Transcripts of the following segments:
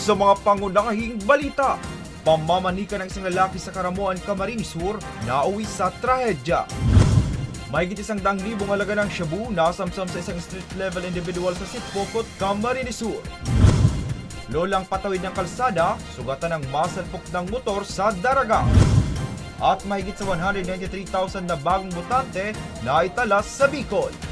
Sa mga pangunahing balita, pamamanika ng isang lalaki sa Karamuan, Camarines Sur na uwi sa trahedya. Mahigit isang daang libong halaga ng shabu nasamsam sa isang street-level individual sa Sitpokot, Camarines Sur. Lolang patawid ng kalsada, sugatan ng masalpok ng motor sa Daraga. At mahigit sa 193,000 na bagong botante na itala sa Bicol.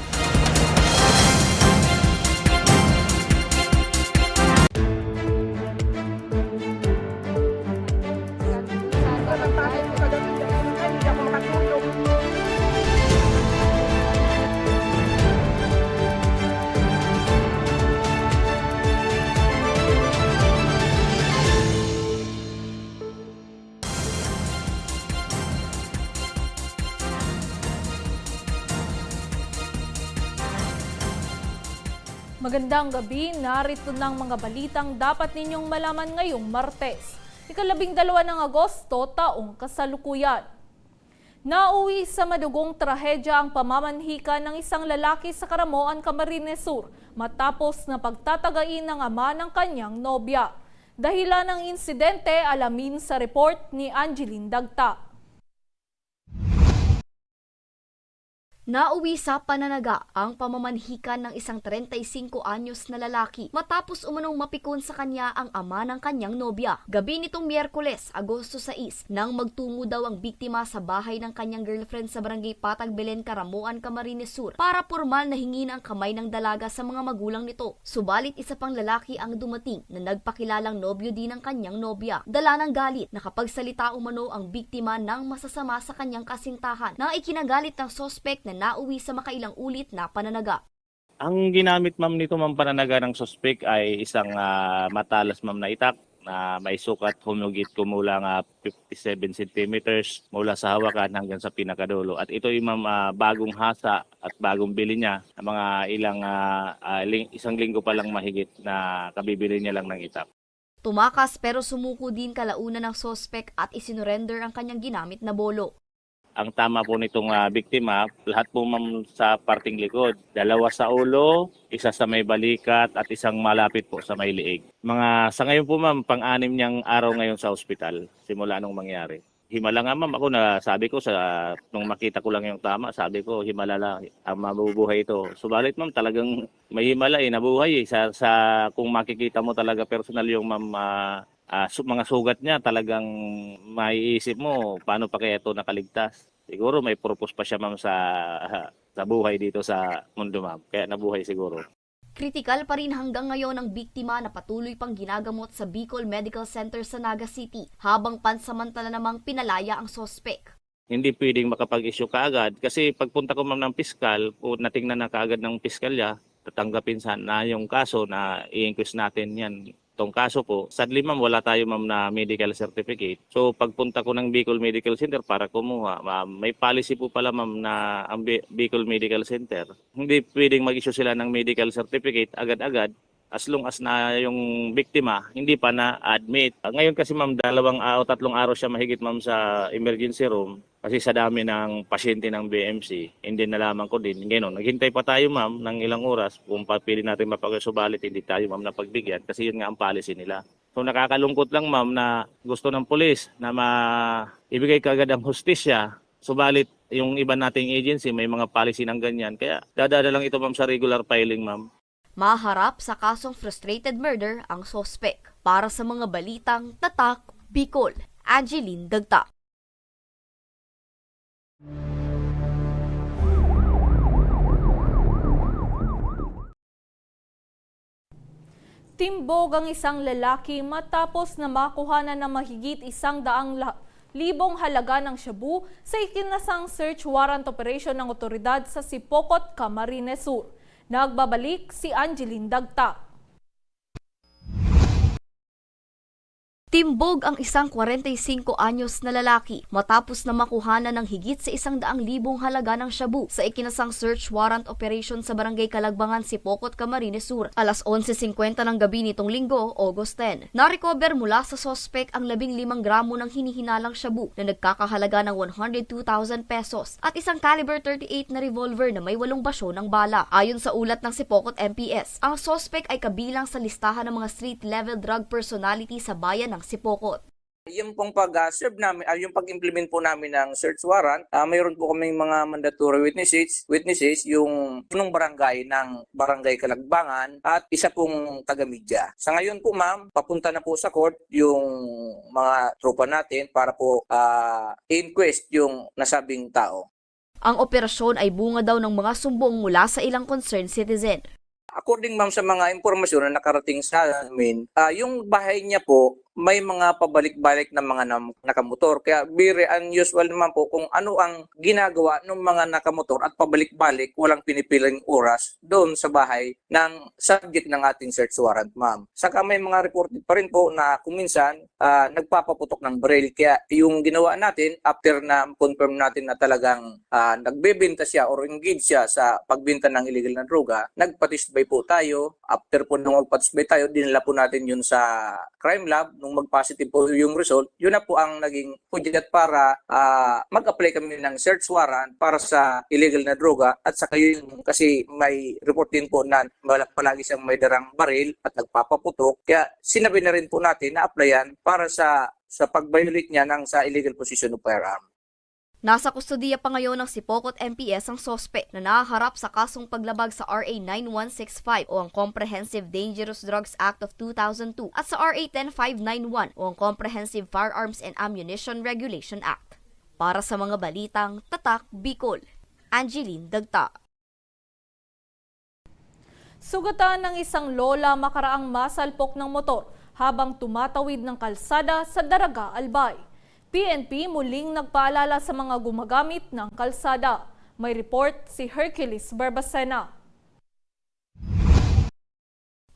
Magandang gabi, narito ng mga balitang dapat ninyong malaman ngayong Martes. Ikalabing dalawa ng Agosto, taong kasalukuyan. Nauwi sa madugong trahedya ang pamamanhika ng isang lalaki sa Karamoan, Camarines Sur matapos na pagtatagain ng ama ng kanyang nobya. Dahilan ng insidente, alamin sa report ni Angeline Dagta. Nauwi sa pananaga ang pamamanhikan ng isang 35 anyos na lalaki matapos umunong mapikon sa kanya ang ama ng kanyang nobya. Gabi nitong Miyerkules, Agosto 6, nang magtungo daw ang biktima sa bahay ng kanyang girlfriend sa barangay Patag Belen, Karamuan, Camarines Sur para formal na hingin ang kamay ng dalaga sa mga magulang nito. Subalit isa pang lalaki ang dumating na nagpakilalang nobyo din ng kanyang nobya. Dala ng galit, nakapagsalita umano ang biktima ng masasama sa kanyang kasintahan na ikinagalit ng sospek na nauwi sa makailang ulit na pananaga. Ang ginamit ma'am nito ma'am pananaga ng suspect ay isang ah, matalas ma'am na itak na may sukat humugit kumulang ah, 57 centimeters mula sa hawakan hanggang sa pinakadulo. At ito yung ma'am ah, bagong hasa at bagong bili niya na mga ilang ah, ah, ling- isang linggo pa lang mahigit na kabibili niya lang ng itak. Tumakas pero sumuko din kalauna ng sospek at isinurrender ang kanyang ginamit na bolo. Ang tama po nitong ah, biktima, lahat po ma'am sa parting likod. Dalawa sa ulo, isa sa may balikat at isang malapit po sa may liig. Mga sa ngayon po ma'am, pang-anim niyang araw ngayon sa ospital simula nung mangyari. Himala nga ma'am ako na sabi ko sa nung makita ko lang yung tama, sabi ko himala lang ang mabubuhay ito. Subalit ma'am talagang may himala eh, nabuhay eh. Sa, sa kung makikita mo talaga personal yung ma'am ah, ah, su- mga sugat niya talagang maiisip mo paano pa kaya ito nakaligtas. Siguro may purpose pa siya ma'am sa sa buhay dito sa mundo ma'am. Kaya nabuhay siguro. Kritikal pa rin hanggang ngayon ang biktima na patuloy pang ginagamot sa Bicol Medical Center sa Naga City habang pansamantala namang pinalaya ang sospek. Hindi pwedeng makapag-issue kaagad kasi pagpunta ko ma'am ng piskal, o natingnan na kaagad ng piskalya, tatanggapin sana yung kaso na i-inquest natin yan itong kaso po. Sadly ma'am, wala tayo ma'am na medical certificate. So pagpunta ko ng Bicol Medical Center para kumuha, ma'am, may policy po pala ma'am na ang Bi- Bicol Medical Center. Hindi pwedeng mag-issue sila ng medical certificate agad-agad as long as na yung biktima hindi pa na-admit. Ngayon kasi ma'am, dalawang araw, tatlong araw siya mahigit ma'am sa emergency room kasi sa dami ng pasyente ng BMC, hindi nalaman ko din. Ngayon, naghintay pa tayo ma'am ng ilang oras kung papili natin mapagsubalit, hindi tayo ma'am napagbigyan kasi yun nga ang policy nila. So nakakalungkot lang ma'am na gusto ng pulis na ma ibigay kagad ang hustisya, subalit yung iba nating agency may mga policy ng ganyan. Kaya dadala lang ito ma'am sa regular filing ma'am. Maharap sa kasong frustrated murder ang sospek. Para sa mga balitang tatak, Bicol, Angeline Dagta. Timbog ang isang lalaki matapos na makuhanan ng mahigit isang daang libong halaga ng shabu sa ikinasang search warrant operation ng otoridad sa Sipokot, Camarines Sur. Nagbabalik si Angeline Dagta. Timbog ang isang 45 anyos na lalaki matapos na makuhanan ng higit sa isang daang libong halaga ng shabu sa ikinasang search warrant operation sa barangay Kalagbangan, Sipokot, Camarines Sur. Alas 11.50 ng gabi nitong linggo, August 10. Narecover mula sa sospek ang 15 gramo ng hinihinalang shabu na nagkakahalaga ng 102,000 pesos at isang caliber 38 na revolver na may walong basyo ng bala. Ayon sa ulat ng Sipokot MPS, ang sospek ay kabilang sa listahan ng mga street-level drug personality sa bayan ng Sipokot. Yung pong pag-serve namin, ah, yung pag-implement po namin ng search warrant, ah, mayroon po kaming mga mandatory witnesses, witnesses yung punong barangay ng Barangay Kalagbangan at isa pong taga-media. Sa ngayon po ma'am, papunta na po sa court yung mga tropa natin para po ah, inquest yung nasabing tao. Ang operasyon ay bunga daw ng mga sumbong mula sa ilang concerned citizen. According ma'am sa mga impormasyon na nakarating sa amin, ah, yung bahay niya po may mga pabalik-balik na mga nakamotor. Kaya very unusual naman po kung ano ang ginagawa ng mga nakamotor at pabalik-balik, walang pinipiling oras doon sa bahay ng subject ng ating search warrant, ma'am. Saka may mga reported pa rin po na kuminsan ah, nagpapaputok ng baril. Kaya yung ginawa natin, after na confirm natin na talagang ah, nagbebenta siya or engage siya sa pagbenta ng illegal na droga, nagpatisbay po tayo. After po nung magpatisbay tayo, dinala po natin yun sa crime lab. Nung mag-positive po yung result, yun na po ang naging hudyat para ah, mag-apply kami ng search warrant para sa illegal na droga at saka yun kasi may report din po na palagi siyang may darang baril at nagpapaputok. Kaya sinabi na rin po natin na applyan para sa sa pag-violate niya ng sa illegal possession of firearm. Nasa kustodiya pa ngayon ng Sipokot MPS ang sospe na nahaharap sa kasong paglabag sa RA 9165 o ang Comprehensive Dangerous Drugs Act of 2002 at sa RA 10591 o ang Comprehensive Firearms and Ammunition Regulation Act. Para sa mga balitang Tatak Bicol, Angeline Dagta. Sugatan ng isang lola makaraang masalpok ng motor habang tumatawid ng kalsada sa Daraga, Albay. PNP muling nagpaalala sa mga gumagamit ng kalsada. May report si Hercules Barbacena.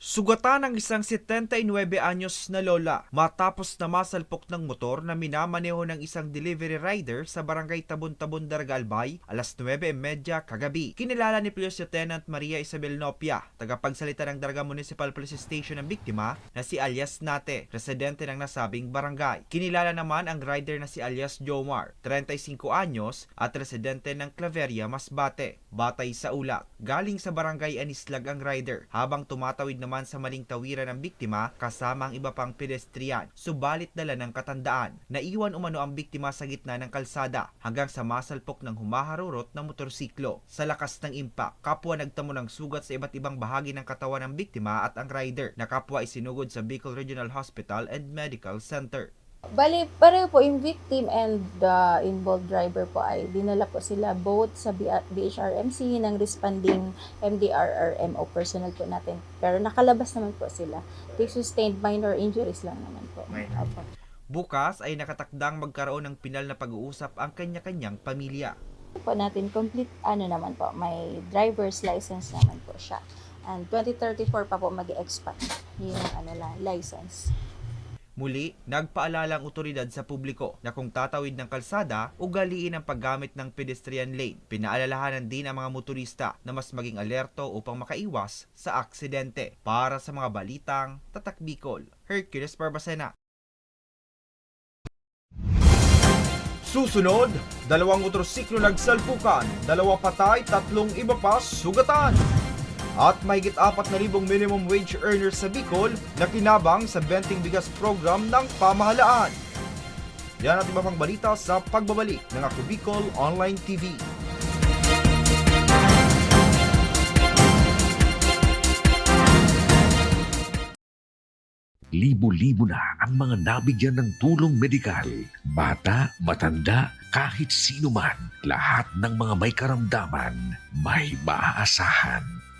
Sugatan ng isang 79 anyos na lola matapos na masalpok ng motor na minamaneho ng isang delivery rider sa barangay Tabon-Tabon, Dargalbay alas 9.30 kagabi. Kinilala ni Police Lieutenant Maria Isabel Nopia, tagapagsalita ng Daraga Municipal Police Station ng biktima na si alias Nate, residente ng nasabing barangay. Kinilala naman ang rider na si alias Jomar, 35 anyos at residente ng Claveria, Masbate. Batay sa ulat, galing sa barangay Anislag ang rider habang tumatawid naman sa maling tawiran ng biktima kasama ang iba pang pedestrian. Subalit dala ng katandaan, naiwan umano ang biktima sa gitna ng kalsada hanggang sa masalpok ng humaharurot na motorsiklo. Sa lakas ng impact, kapwa nagtamo ng sugat sa iba't ibang bahagi ng katawan ng biktima at ang rider na kapwa isinugod sa Bicol Regional Hospital and Medical Center. Bali, pareho po yung victim and the involved driver po ay dinala po sila both sa BHRMC ng responding MDRRMO personnel po natin. Pero nakalabas naman po sila. They sustained minor injuries lang naman po. Minor. Opo. Bukas ay nakatakdang magkaroon ng pinal na pag-uusap ang kanya-kanyang pamilya. Po natin complete ano naman po, may driver's license naman po siya. And 2034 pa po mag-expire yung ano lang, license. Muli, nagpaalala ang otoridad sa publiko na kung tatawid ng kalsada, ugaliin ang paggamit ng pedestrian lane. Pinaalalahanan din ang mga motorista na mas maging alerto upang makaiwas sa aksidente. Para sa mga balitang Tatak Bicol, Hercules Barbacena. Susunod, dalawang motorsiklo nagsalpukan, dalawa patay, tatlong iba pa sugatan. At mahigit 4,000 minimum wage earners sa Bicol na kinabang sa Benting Bigas program ng pamahalaan. Yan at iba pang balita sa pagbabalik ng Ako Bicol Online TV. Libo-libo na ang mga nabigyan ng tulong medikal. Bata, matanda, kahit sino man, lahat ng mga may karamdaman, may maaasahan.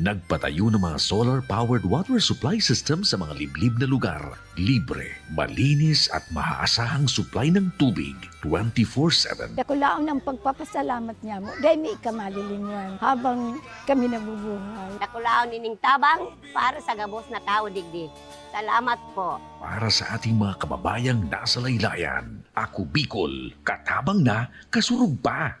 Nagpatayo ng mga solar-powered water supply system sa mga liblib na lugar. Libre, malinis at maaasahang supply ng tubig 24-7. Ako lang ng pagpapasalamat niya mo. Dahil may kamalilinguan habang kami nabubuhay. Nakulaon nining tabang para sa gabos na tao digdi. Salamat po. Para sa ating mga kababayang nasa laylayan, ako Bicol, katabang na, kasurug pa.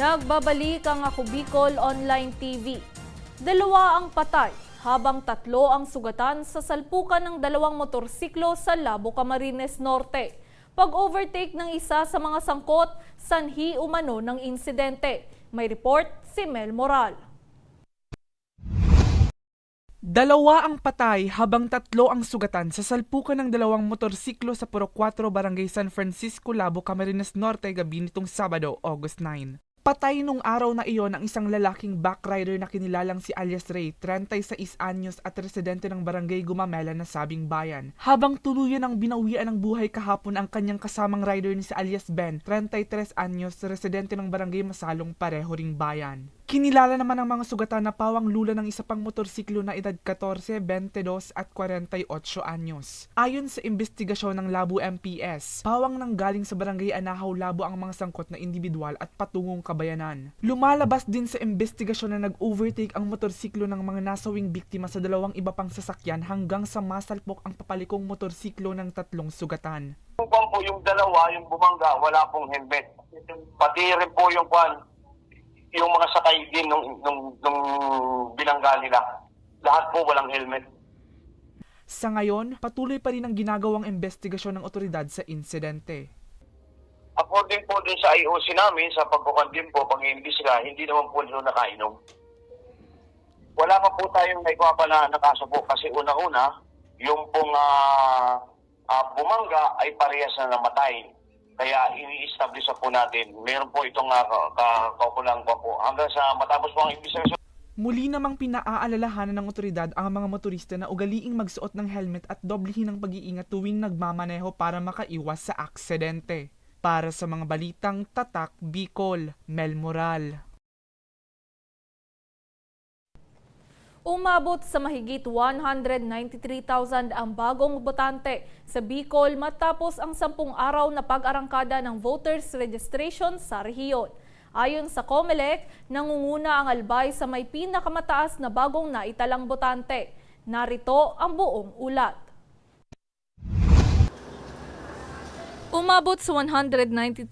Nagbabalik ang Ako Bicol Online TV. Dalawa ang patay habang tatlo ang sugatan sa salpukan ng dalawang motorsiklo sa Labo Camarines Norte. Pag-overtake ng isa sa mga sangkot, sanhi umano ng insidente. May report si Mel Moral. Dalawa ang patay habang tatlo ang sugatan sa salpukan ng dalawang motorsiklo sa Puro 4 Barangay San Francisco, Labo, Camarines Norte gabi nitong Sabado, August 9. Patay nung araw na iyon ang isang lalaking backrider na kinilalang si alias Ray, 36 anyos at residente ng barangay Gumamela na sabing bayan. Habang tuluyan ang binawian ng buhay kahapon ang kanyang kasamang rider ni si alias Ben, 33 anyos, residente ng barangay Masalong pareho ring bayan. Kinilala naman ang mga sugatan na pawang lula ng isa pang motorsiklo na edad 14, 22 at 48 anyos. Ayon sa investigasyon ng Labo MPS, pawang nang galing sa barangay Anahaw Labo ang mga sangkot na individual at patungong kabayanan. Lumalabas din sa investigasyon na nag-overtake ang motorsiklo ng mga nasawing biktima sa dalawang iba pang sasakyan hanggang sa masalpok ang papalikong motorsiklo ng tatlong sugatan. Kwan po, yung dalawa, yung bumangga, wala pong helmet. Pati rin po yung kwan, yung mga sakay din nung, nung, nung binangga nila. Lahat po walang helmet. Sa ngayon, patuloy pa rin ang ginagawang investigasyon ng otoridad sa insidente. According po din sa IOC namin, sa pagkukan din po, pang-iimbestiga, hindi naman po nila nakainom. Wala pa po tayong naikuha pa na nakaso po kasi una-una, yung pong ah, ah, bumangga ay parehas na namatay. Kaya ini-establish po natin. Meron po itong uh, kaukulang pa po. Hanggang sa matapos po ang investigasyon, Muli namang pinaaalalahanan ng otoridad ang mga motorista na ugaliing magsuot ng helmet at doblehin ang pag-iingat tuwing nagmamaneho para makaiwas sa aksidente. Para sa mga balitang Tatak Bicol, Mel Moral. Umabot sa mahigit 193,000 ang bagong botante sa Bicol matapos ang sampung araw na pag-arangkada ng voters registration sa rehiyon. Ayon sa COMELEC, nangunguna ang Albay sa may pinakamataas na bagong naitalang botante. Narito ang buong ulat. Umabot sa 193,528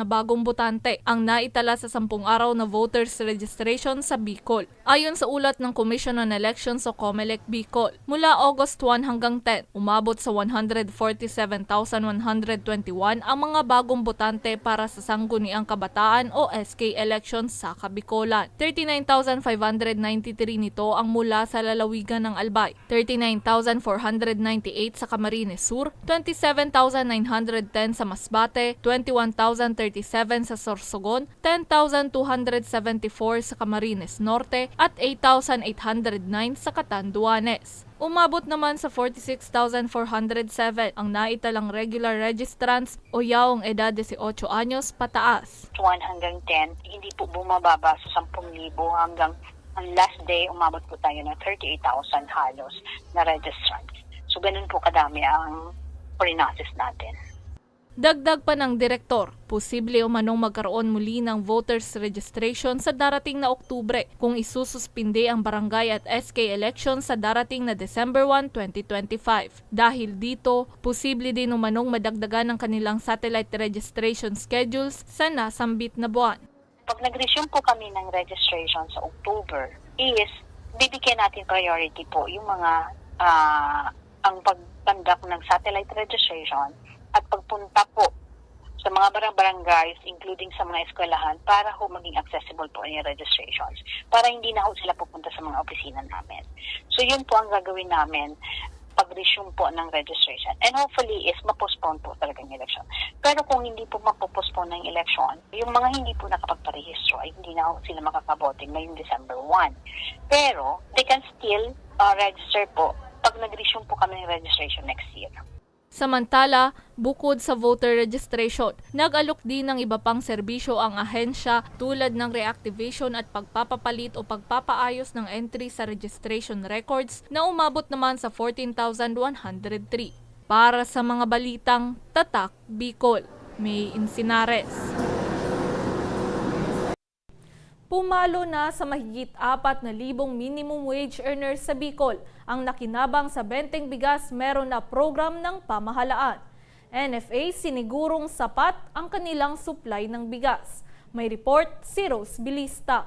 na bagong botante ang naitala sa sampung araw na voters registration sa Bicol. Ayon sa ulat ng Commission on Elections o COMELEC Bicol, mula August 1 hanggang 10, umabot sa 147,121 ang mga bagong botante para sa Sangguniang Kabataan o SK elections sa Kabicolan. 39,593 nito ang mula sa lalawigan ng Albay, 39,498 sa Camarines Sur, 27,910 sa Masbate, 21,037 sa Sorsogon, 10,274 sa Camarines Norte at 8,809 sa Catanduanes. Umabot naman sa 46,407 ang naitalang regular registrants o yaong edad 18 anyos pataas. 1 hanggang 10, hindi po bumababa sa 10,000 hanggang ang last day, umabot po tayo ng 38,000 halos na registrants. So, ganun po kadami ang pre-process natin. Dagdag pa ng direktor, posible umanong magkaroon muli ng voters registration sa darating na Oktubre kung isususpinde ang barangay at SK elections sa darating na December 1, 2025. Dahil dito, posible din umanong madagdagan ng kanilang satellite registration schedules sa nasambit na buwan. Pag nag-resume po kami ng registration sa October, is bibigyan natin priority po yung mga ah, ang pag-conduct ng satellite registration at pagpunta po sa mga barang barangays, including sa mga eskwelahan, para ho maging accessible po yung registrations. Para hindi na ho sila pupunta sa mga opisina namin. So yun po ang gagawin namin pag-resume po ng registration. And hopefully is mapostpone po talaga yung election. Pero kung hindi po mapopostpone ng election, yung mga hindi po nakapagparehistro ay hindi na sila makakaboting ngayong December 1. Pero they can still uh, register po pag nag-resume po kami ng registration next year. Samantala, bukod sa voter registration, nag-alok din ng iba pang serbisyo ang ahensya tulad ng reactivation at pagpapapalit o pagpapaayos ng entry sa registration records na umabot naman sa 14,103. Para sa mga balitang Tatak Bicol, May Insinares. Pumalo na sa mahigit 4,000 minimum wage earners sa Bicol ang nakinabang sa benteng bigas meron na program ng pamahalaan. NFA sinigurong sapat ang kanilang supply ng bigas. May report si Rose Bilista.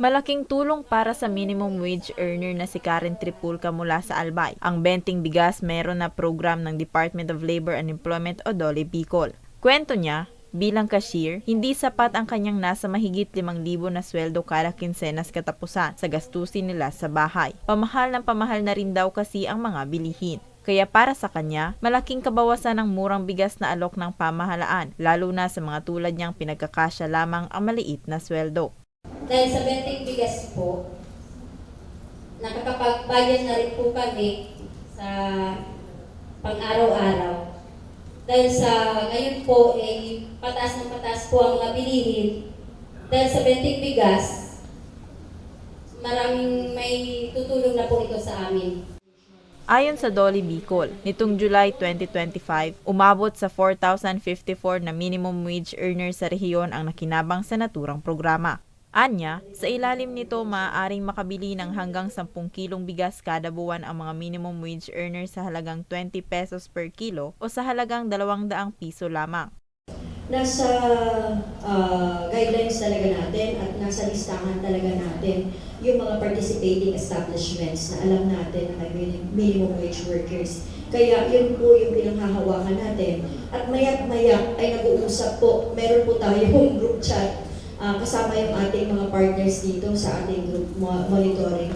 Malaking tulong para sa minimum wage earner na si Karen Tripulca mula sa Albay. Ang benting bigas meron na program ng Department of Labor and Employment o DOLE Bicol. Kwento niya, bilang cashier, hindi sapat ang kanyang nasa mahigit 5,000 na sweldo kada kinsenas katapusan sa gastusin nila sa bahay. Pamahal ng pamahal na rin daw kasi ang mga bilihin. Kaya para sa kanya, malaking kabawasan ng murang bigas na alok ng pamahalaan, lalo na sa mga tulad niyang pinagkakasya lamang ang maliit na sweldo. Dahil sa benting bigas po, nakakapagbayad na rin po kami sa pang-araw-araw. Dahil sa ngayon po, eh, pataas ng pataas po ang mga bilihin. Dahil sa benting bigas, maraming may tutulong na po ito sa amin. Ayon sa Dolly Bicol, nitong July 2025, umabot sa 4,054 na minimum wage earner sa rehiyon ang nakinabang sa naturang programa. Anya, sa ilalim nito maaaring makabili ng hanggang 10 kilong bigas kada buwan ang mga minimum wage earner sa halagang 20 pesos per kilo o sa halagang 200 piso lamang. Nasa ah, guidelines talaga natin at nasa listahan talaga natin yung mga participating establishments na alam natin na may minimum wage workers. Kaya yun po yung pinanghahawakan natin. At maya't-maya ay nag-uusap po, meron po tayong group chat ah, kasama yung ating mga partners dito sa ating group mo- monitoring.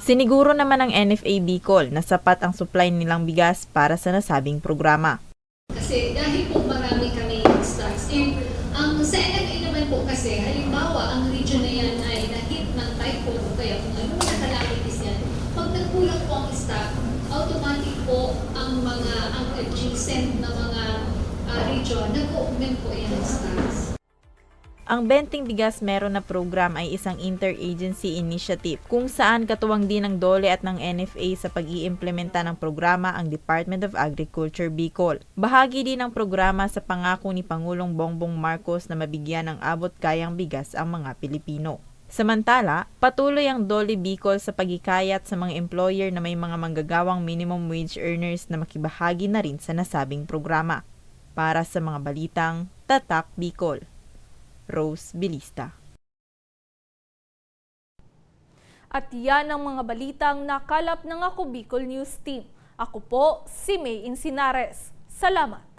Siniguro naman ng NFA Bicol na sapat ang supply nilang bigas para sa nasabing programa. Kasi dahil po marami kami stocks. And ang sa NFA naman po kasi, halimbawa, ang region na yan ay na-hit ng typhoon o kaya kung ano mga calamities yan, pag nagkulang po ang stock, automatic po ang mga ang adjacent na mga ah, region, nag-augment po yan ng stocks. Ang Benting Bigas Meron na program ay isang interagency initiative kung saan katuwang din ng DOLE at ng NFA sa pag-iimplementa ng programa ang Department of Agriculture Bicol. Bahagi din ng programa sa pangako ni Pangulong Bongbong Marcos na mabigyan ng abot kayang bigas ang mga Pilipino. Samantala, patuloy ang Dolly Bicol sa pagikayat sa mga employer na may mga manggagawang minimum wage earners na makibahagi na rin sa nasabing programa. Para sa mga balitang Tatak Bicol. Rose Bilista. At yan ang mga balitang nakalap ng Ako Bicol News Team. Ako po si May Insinares. Salamat!